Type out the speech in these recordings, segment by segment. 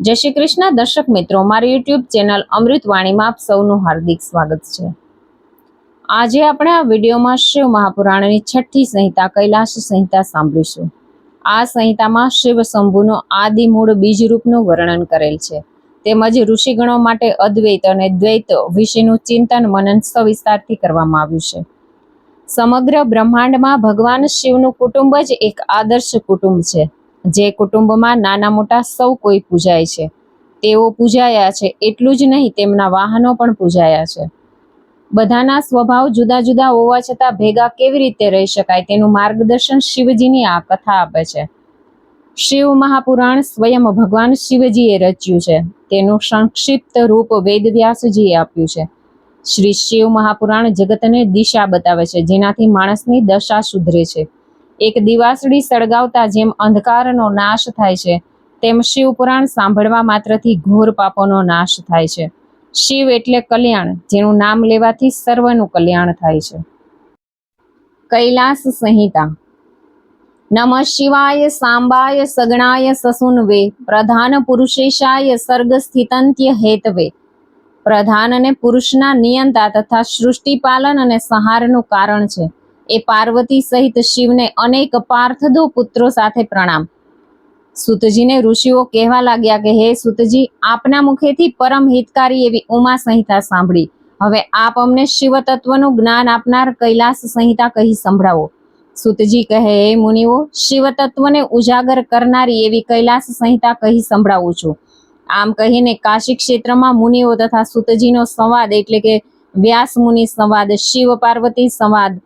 જય શ્રી કૃષ્ણ. દર્શક મિત્રો, મારી યુટ્યુબ ચેનલ અમૃતવાણીમાં આપ સૌનું હાર્દિક સ્વાગત છે. આજે આપણે આ વિડીયોમાં શિવ મહાપુરાણની છઠ્ઠી સંહિતા કૈલાશ સંહિતા સાંભળીશું. આ સંહિતામાં શિવ શંભુનો આદિ મૂળ બીજ રૂપનું વર્ણન કરેલ છે. તેમજ ઋષિગણો માટે અદ્વૈત અને દ્વૈત વિશેનું ચિંતન, મનન, સવિસ્તારથી કરવામાં આવ્યું છે. સમગ્ર બ્રહ્માંડમાં ભગવાન શિવનું કુટુંબ જ એક આદર્શ કુટુંબ છે. જે કુટુંબમાં નાના મોટા સૌ કોઈ પૂજાય છે. તેઓ પૂજાયા છે એટલું જ નહીં, તેમના વાહનો પણ પૂજાયા છે. બધાના સ્વભાવ જુદા જુદા હોવા છતાં ભેગા કેવી રીતે રહી શકાય તેનું માર્ગદર્શન શિવજીની આ કથા આપે છે. શિવ મહાપુરાણ સ્વયં ભગવાન શિવજીએ રચ્યું છે. તેનું સંક્ષિપ્ત રૂપ વેદવ્યાસજીએ આપ્યું છે. શ્રી શિવ મહાપુરાણ જગતને દિશા બતાવે છે, જેનાથી માણસની દશા સુધરે છે. એક દિવાસળી સળગાવતા જેમ અંધકારનો નાશ થાય છે, તેમ શિવ પુરાણ સાંભળવા માત્રથી ઘોર પાપોનો નાશ થાય છે. શિવ એટલે કલ્યાણ, જેનું નામ લેવાથી સર્વનું કલ્યાણ થાય છે. કૈલાસ સંહિતા. નમઃ શિવાય સાંબાય સગણાય સસુનવે, પ્રધાન પુરુષેશાય સર્ગ સ્થિતંત્ય હેતવે. પ્રધાન અને પુરુષના નિયંતા તથા સૃષ્ટિપાલન અને સંહારનું કારણ છે. એ પાર્વતી સહિત શિવને અનેક પાર્થદો પુત્રો સાથે પ્રણામ. સુતજીને ઋષિઓ કહેવા લાગ્યા કે, હે સુતજી, આપના મુખેથી પરમ હિતકારી એવી ઉમા સંહિતા સાંભળી. હવે આપ અમને શિવ તત્વનું જ્ઞાન આપનાર કૈલાસ સંહિતા કહી સંભળાવો. સુતજી કહે, હે મુનિઓ શિવ તત્વને ઉજાગર કરનારી એવી કૈલાસ સંહિતા કહી સંભળાવું છું. આમ કહીને કાશી ક્ષેત્રમાં મુનિઓ તથા સુતજીનો સંવાદ એટલે કે વ્યાસ મુનિ સંવાદ, શિવ પાર્વતી સંવાદ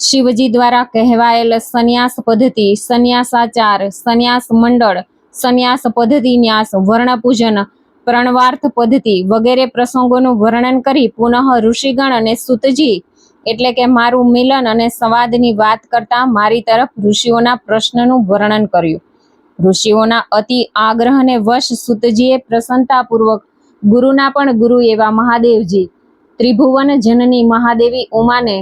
શિવજી દ્વારા કહેવાયેલ સંન્યાસ પદ્ધતિ સંન્યાસાચાર સંન્યાસ મંડળ, સંન્યાસ પદ્ધતિ, ન્યાસ વર્ણ પૂજન પ્રણવાર્થ પદ્ધતિ વગેરે પ્રસંગોનું વર્ણન કરી પુનઃ ઋષિગણ અને સુતજી એટલે કે મારું મિલન અને સંવાદની વાત કરતા મારી તરફ ઋષિઓના પ્રશ્નનું વર્ણન કર્યું. ઋષિઓના અતિ આગ્રહને વશ સુતજીએ પ્રસન્નતાપૂર્વક ગુરુના પણ ગુરુ એવા મહાદેવજી, ત્રિભુવન જનની મહાદેવી ઉમાને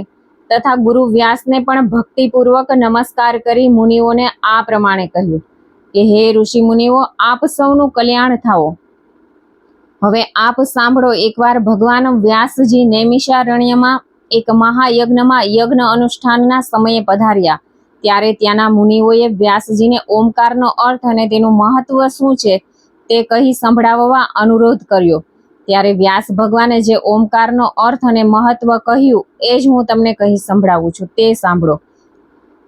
તથા ગુરુ વ્યાસને પણ ભક્તિપૂર્વક નમસ્કાર કરી મુનિઓને આ પ્રમાણે કહ્યું કે, હે ઋષિ મુનિઓ, આપ સૌનું કલ્યાણ થાઓ. હવે આપ સાંભળો એકવાર ભગવાન વ્યાસજી નૈમિષારણ્યમાં એક મહાયજ્ઞમાં યજ્ઞ અનુષ્ઠાનના સમયે પધાર્યા. ત્યારે ત્યાંના મુનિઓએ વ્યાસજીને ઓમકારનો અર્થ અને તેનું મહત્વ શું છે તે કહી સંભળાવવા અનુરોધ કર્યો. ત્યારે વ્યાસ ભગવાને જે ઓમકારનો અર્થ અને મહત્વ કહ્યું, એ જ હું તમને કહી સંભળાવું છું. તે સાંભળો.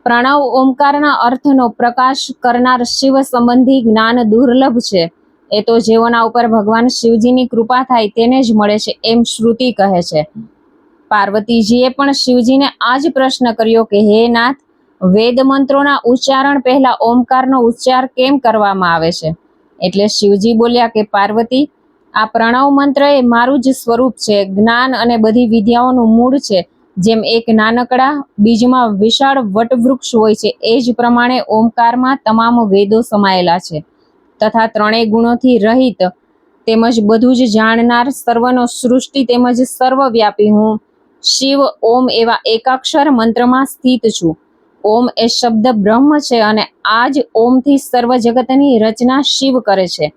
પ્રણવ ઓમકારના અર્થનો પ્રકાશ કરનાર શિવ સંબંધી જ્ઞાન દુર્લભ છે. એ તો જેઓના ઉપર ભગવાન શિવજીની કૃપા થાય તેને જ મળે છે એમ શ્રુતિ કહે છે. પાર્વતીજીએ પણ શિવજીને આ જ પ્રશ્ન કર્યો કે, હે નાથ, વેદ મંત્રોના ઉચ્ચારણ પહેલા ઓમકારનો ઉચ્ચાર કેમ કરવામાં આવે છે? એટલે શિવજી બોલ્યા કે, પાર્વતી આ પ્રણવ મંત્ર એ મારું જ સ્વરૂપ છે. જ્ઞાન અને બધી વિદ્યાઓનું મૂળ છે. જેમ એક નાનકડા બીજમાં વિશાળ વટવૃક્ષ હોય છે, એ જ પ્રમાણે ઓમકારમાં તમામ વેદો સમાયેલા છે. તથા ત્રણેય ગુણોથી રહિત તેમજ બધું જ જાણનાર સર્વનો સૃષ્ટિ તેમજ સર્વવ્યાપી હું શિવ ઓમ એવા એકાક્ષર મંત્રમાં સ્થિત છું. ઓમ એ શબ્દ બ્રહ્મ છે અને આ જ ઓમથી સર્વ જગતની રચના શિવ કરે છે.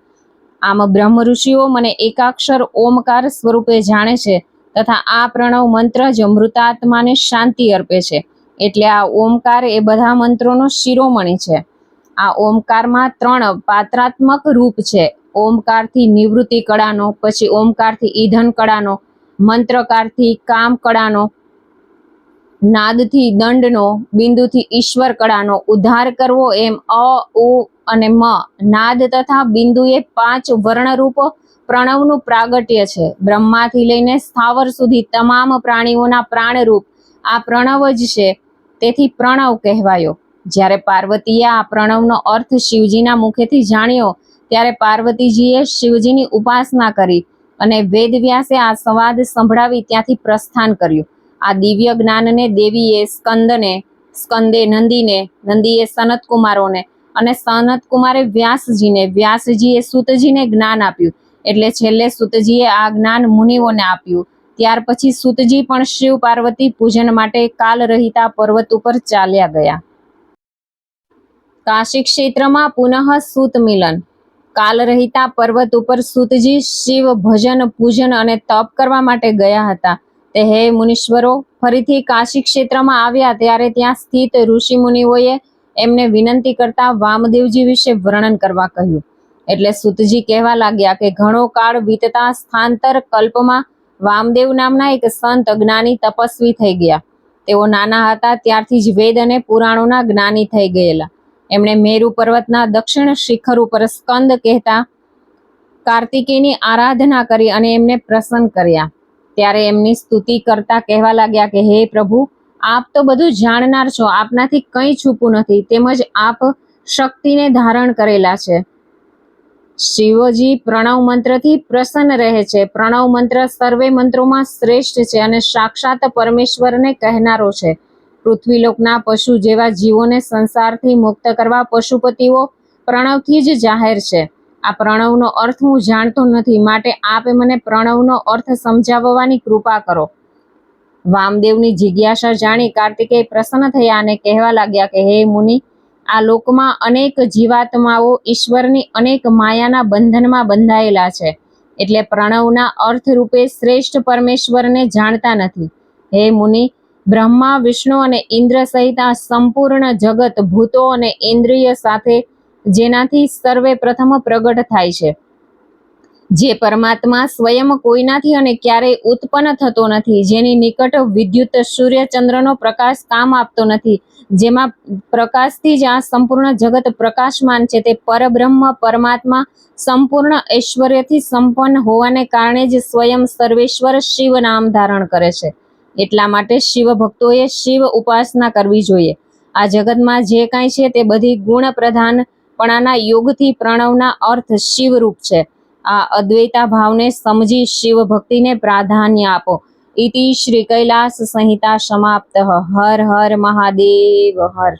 આમ બ્રહ્મ ઋષિઓ મને એકાક્ષર ઓમકાર સ્વરૂપે જાણે છે તથા આ પ્રણવ મંત્ર જ મૃતાત્માને શાંતિ અર્પે છે. એટલે આ ઓમકાર એ બધા મંત્રોનો શિરોમણી છે. આ ઓમકારમાં ત્રણ પાત્રાત્મક રૂપ છે. ઓમકારથી નિવૃત્તિ કળાનો, પછી ઓમકારથી ઈંધન કળાનો, મંત્રકારથી કામ કળાનો, નાદથી દંડનો, બિંદુથી ઈશ્વર કળાનો ઉદ્ધાર કરવો એમ અ અને મ, નાદ તથા બિંદુએ પાંચ વર્ણરૂપ પ્રણવનું પ્રાગટ્ય છે. બ્રહ્માથી લઈને સ્થાવર સુધી તમામ પ્રાણીઓના પ્રાણરૂપ આ પ્રણવ જ છે. તેથી પ્રણવ કહેવાયો. જ્યારે પાર્વતીએ આ પ્રણવનો અર્થ શિવજીના મુખેથી જાણ્યો, ત્યારે પાર્વતીજીએ શિવજીની ઉપાસના કરી અને વેદવ્યાસે આ સંવાદ સંભળાવી ત્યાંથી પ્રસ્થાન કર્યું. આ દિવ્ય જ્ઞાનને દેવીએ સ્કંદને, સ્કંદે નંદીને, નંદીએ સનત કુમારોને અને સનત કુમારે વ્યાસજીને, વ્યાસજીએ સુતજીને જ્ઞાન આપ્યું. એટલે છેલ્લે સુતજીએ આ જ્ઞાન મુનિઓને આપ્યું. ત્યાર પછી સુતજી પણ શિવ પાર્વતી પૂજન માટે કાલરહિતા પર્વત ઉપર ચાલ્યા ગયા. કાશી ક્ષેત્રમાં પુનઃ સૂત મિલન. કાલરહિતા પર્વત ઉપર સુતજી શિવ ભજન, પૂજન અને તપ કરવા માટે ગયા હતા. તે હે મુનીશ્વરો, ફરીથી કાશી ક્ષેત્રમાં આવ્યા ત્યારે ત્યાં સ્થિત ઋષિ મુનિઓએ એમને વિનંતી કરતા વામદેવજી વિશે વર્ણન કરવા કહ્યું. એટલે સુતજી કહેવા લાગ્યા કે ઘણો કાળ વીતતા સ્થાંતર કલ્પમાં વામદેવ નામના એક સંત જ્ઞાની તપસ્વી થઈ ગયા. તેઓ નાના હતા, ત્યારથી જ વેદ અને પુરાણોના જ્ઞાની થઈ ગયેલા. એમણે મેરુ પર્વતના દક્ષિણ શિખર ઉપર સ્કંદ કહેતા કાર્તિકેયની આરાધના કરી અને એમને પ્રસન્ન કર્યા. ત્યારે એમની સ્તુતિ કરતા કહેવા લાગ્યા કે, હે પ્રભુ આપ તો બધું જાણનાર છો, આપનાથી કંઈ છૂપું નથી, તેમજ આપ શક્તિને ધારણ કરેલા છે. શિવજી પ્રણવ મંત્રથી પ્રસન્ન રહે છે. પ્રણવ મંત્ર સર્વે મંત્રોમાં શ્રેષ્ઠ છે અને સાક્ષાત પરમેશ્વરને કહેનારો છે. પૃથ્વીલોકના પશુ જેવા જીવોને સંસારથી મુક્ત કરવા પશુપતિઓ પ્રણવથી જ જાહેર છે. આ પ્રણવનો અર્થ હું જાણતો નથી, માટે આપે મને પ્રણવનો અર્થ સમજાવવાની કૃપા કરો. વામદેવની જિજ્ઞાસા જાણી કાર્તિકેય પ્રસન્ન થયા અને કહેવા લાગ્યા કે, હે મુનિ, આ લોકમાં અનેક જીવાત્માઓ ઈશ્વરની અનેક માયાના બંધનમાં બંધાયેલા છે. એટલે પ્રણવના અર્થ રૂપે શ્રેષ્ઠ પરમેશ્વરને જાણતા નથી. હે મુનિ, બ્રહ્મા, વિષ્ણુ અને ઇન્દ્ર સહિત આ સંપૂર્ણ જગત ભૂતો અને ઇન્દ્રિય સાથે જેનાથી સર્વે પ્રથમ પ્રગટ થાય છે. જે પરમાત્મા સ્વયં કોઈનાથી અને ક્યારેય ઉત્પન્ન થતો નથી, જેની નિકટ વિદ્યુત સૂર્ય ચંદ્રનો પ્રકાશ કામ આપતો નથી, જેમાં પ્રકાશથી જ આ સંપૂર્ણ જગત પ્રકાશમાન છે. તે પરબ્રહ્મ પરમાત્મા સંપૂર્ણ ઐશ્વર્યથી સંપન્ન હોવાને કારણે જ સ્વયં સર્વેશ્વર શિવ નામ ધારણ કરે છે. એટલા માટે શિવ ભક્તોએ શિવ ઉપાસના કરવી જોઈએ. આ જગતમાં જે કાંઈ છે તે બધી ગુણ પ્રધાનપણાના યોગથી પ્રણવના અર્થ શિવરૂપ છે. આ અદ્વૈતા ભાવને સમજી શિવ ભક્તિને પ્રાધાન્ય આપો. ઇતિ શ્રી કૈલાસ સંહિતા સમાપ્ત. હર હર મહાદેવ. હર.